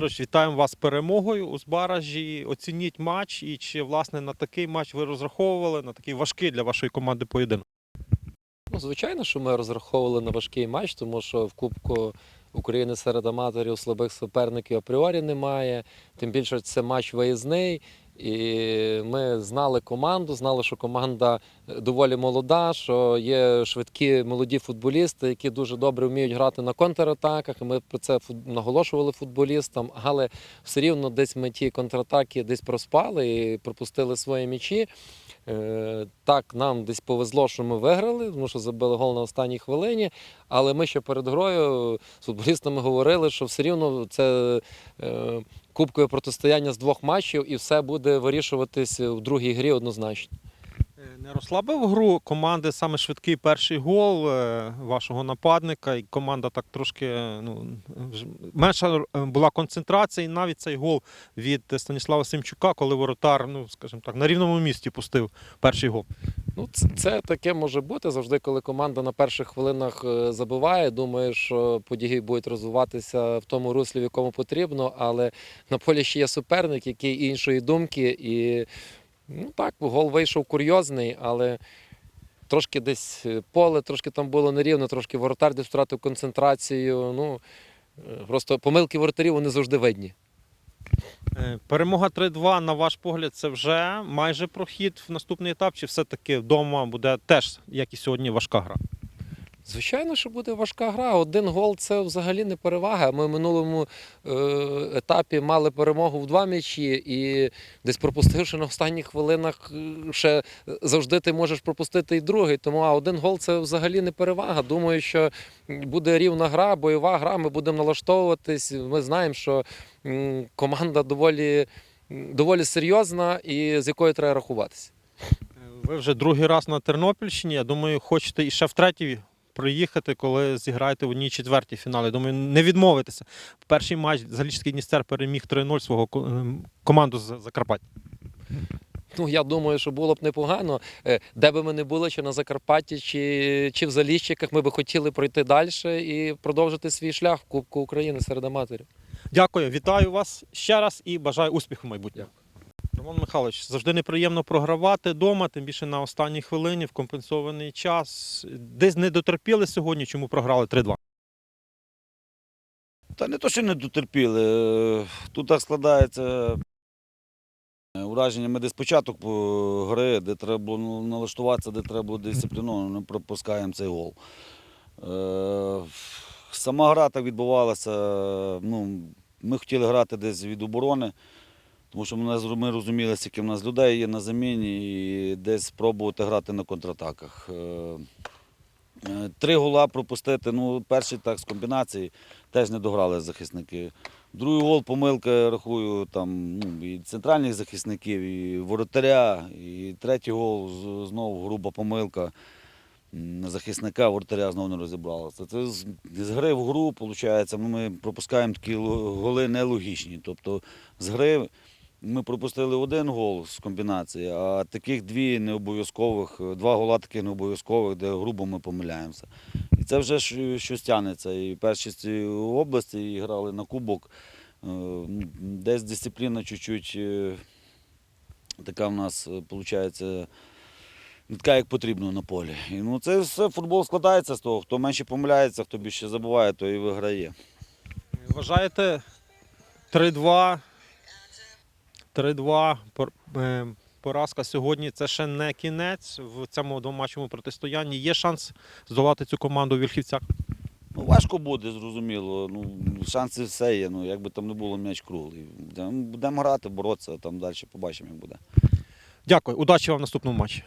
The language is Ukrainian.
Петрович, вітаємо вас з перемогою у Збаражі. Оцініть матч і чи власне на такий матч ви розраховували, на такий важкий для вашої команди поєдинок. Ну, звичайно, що ми розраховували на важкий матч, тому що в Кубку України серед аматорів слабих суперників апріорі немає. Тим більше це матч виїзний. І ми знали команду, знали, що команда е, доволі молода, що є швидкі молоді футболісти, які дуже добре вміють грати на контратаках. Ми про це наголошували футболістам. Але все рівно десь ми ті контратаки десь проспали і пропустили свої м'ячі. Е, Так, нам десь повезло, що ми виграли, тому що забили гол на останній хвилині. Але ми ще перед грою з футболістами говорили, що все рівно це е, кубкове протистояння з двох матчів, і все буде вирішуватись в другій грі однозначно. Е, Не розслабив гру команди саме швидкий перший гол е, вашого нападника, і команда так трошки е, ну, менша була концентрація, і навіть цей гол від Станіслава Семчука, коли воротар, ну скажімо так, на рівному місці пустив перший гол. Ну, це, це таке може бути завжди, коли команда на перших хвилинах е, забиває. Думаю, що події будуть розвиватися в тому руслі, в якому потрібно, але на полі ще є суперник, який іншої думки. І ну так, гол вийшов курйозний, але трошки десь поле, трошки там було нерівно, трошки воротар десь втратив концентрацію. Ну, е, просто помилки воротарів вони завжди видні. Перемога 3-2, на ваш погляд, це вже майже прохід в наступний етап, чи все-таки вдома буде теж, як і сьогодні, важка гра? Звичайно, що буде важка гра. Один гол це взагалі не перевага. Ми в минулому е, етапі мали перемогу в два м'ячі, і десь пропустивши на останніх хвилинах, е, ще завжди ти можеш пропустити і другий. Тому а один гол це взагалі не перевага. Думаю, що буде рівна гра, бойова гра. Ми будемо налаштовуватись. Ми знаємо, що команда доволі, доволі серйозна і з якою треба рахуватися. Е, Ви вже другий раз на Тернопільщині. Я думаю, хочете і ще втретє приїхати, коли зіграєте в одній четвертій фіналі. Думаю, не відмовитися. Перший матч Залічський Дністер переміг 3-0 свого ем, команду з Закарпаття. Ну, я думаю, що було б непогано. Е, Де би ми не були, чи на Закарпатті, чи, чи в Заліщиках, ми би хотіли пройти далі і продовжити свій шлях в Кубку України серед аматорів. Дякую, вітаю вас ще раз і бажаю успіху в майбутньому. Роман Михайлович, завжди неприємно програвати вдома, тим більше на останній хвилині в компенсований час. Десь не дотерпіли сьогодні, чому програли 3-2. Та не то, що не дотерпіли. Тут так складається е, враження. Ми десь початок е, гри, де треба було ну, налаштуватися, де треба було дисципліновано, не пропускаємо цей гол. Е, Сама гра так відбувалася. Ну, ми хотіли грати десь від оборони, тому що ми, розуміли, скільки в нас людей є на заміні, і десь спробувати грати на контратаках. Е, е, Три гола пропустити. Ну, перший так з комбінації теж не дограли захисники. Другий гол помилка, рахую, там, ну, і центральних захисників, і воротаря. І третій гол знову груба помилка захисника, воротаря знову не розібралося. Це з, гри в гру, виходить, ми пропускаємо такі голи нелогічні. Тобто з гри ми пропустили один гол з комбінації, а таких дві необов'язкових, два гола таких необов'язкових, де грубо ми помиляємося. І це вже щось тягнеться. І в першості області і грали на кубок. Е, Десь дисципліна чуть-чуть е, така в нас виходить. Не така, як потрібно на полі. І, ну, це все футбол складається з того. Хто менше помиляється, хто більше забуває, той і виграє. Вважаєте 3-2. 3-2. е, Поразка сьогодні це ще не кінець в цьому двоматчому протистоянні. Є шанс здолати цю команду у Вільхівцях. Ну, важко буде, зрозуміло. Ну, шанси все є. Ну, як би там не було м'яч круглий. Будемо- Будемо грати, боротися, там далі побачимо, як буде. Дякую, удачі вам в наступному матчі.